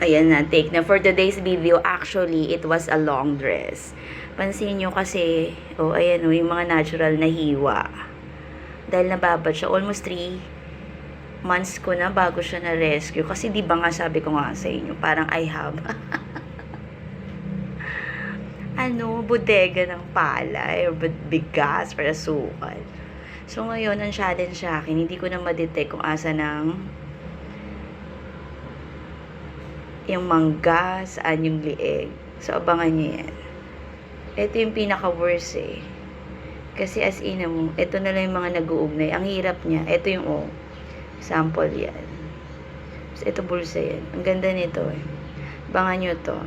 Ayan na, take na. For today's video, actually, it was a long dress. Pansin nyo kasi, oh, ayan oh, yung mga natural na hiwa. Dahil nababad siya, almost 3 months ko na bago siya na-rescue. Kasi di ba nga sabi ko nga sa inyo, parang I have ano, bodega ng palay or bigas para sukal. So ngayon, ang challenge sa akin, hindi ko na ma-detect kung asa ng yung mangga, saan yung lieg. So, abangan nyo yan. Ito yung pinaka-worst eh. Kasi as in mo, ito na lang yung mga nag-uugnay. Ang hirap niya. Ito yung oh, sample yan. So, ito bulsa yan. Ang ganda nito eh. Abangan nyo to.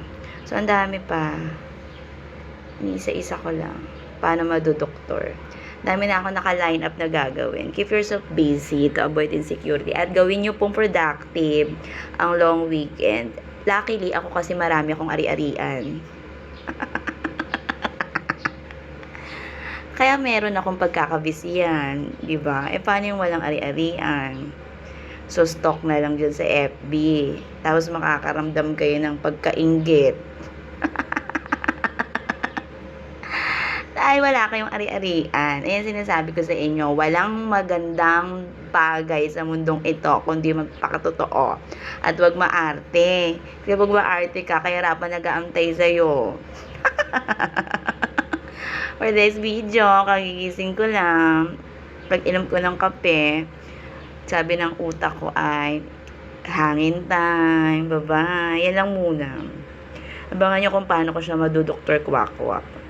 So, ang dami pa. Isa-isa ko lang. Paano madudoktor. Dami na ako naka-line up na gagawin. Keep yourself busy to avoid insecurity. At gawin nyo pong productive ang long weekend. Luckily, ako kasi marami akong ari-arian. Kaya meron akong pagkakabisiyan, di ba? E paano yung walang ari-arian? So, stock na lang dyan sa FB. Tapos makakaramdam kayo ng pagkaingit. Ay, wala kayong ari-arian. Ayan sinasabi ko sa inyo, walang magandang bagay sa mundong ito kundi magpakatotoo. At wag maarte. Kasi pag maarte ka, kaya rapan nag-aantay sa'yo. For this video, kagigising ko lang. Pag inom ko ng kape, sabi ng utak ko ay, hangin time, bye-bye. Yan lang muna. Abangan nyo kung paano ko siya madudoktor kwak-kwak.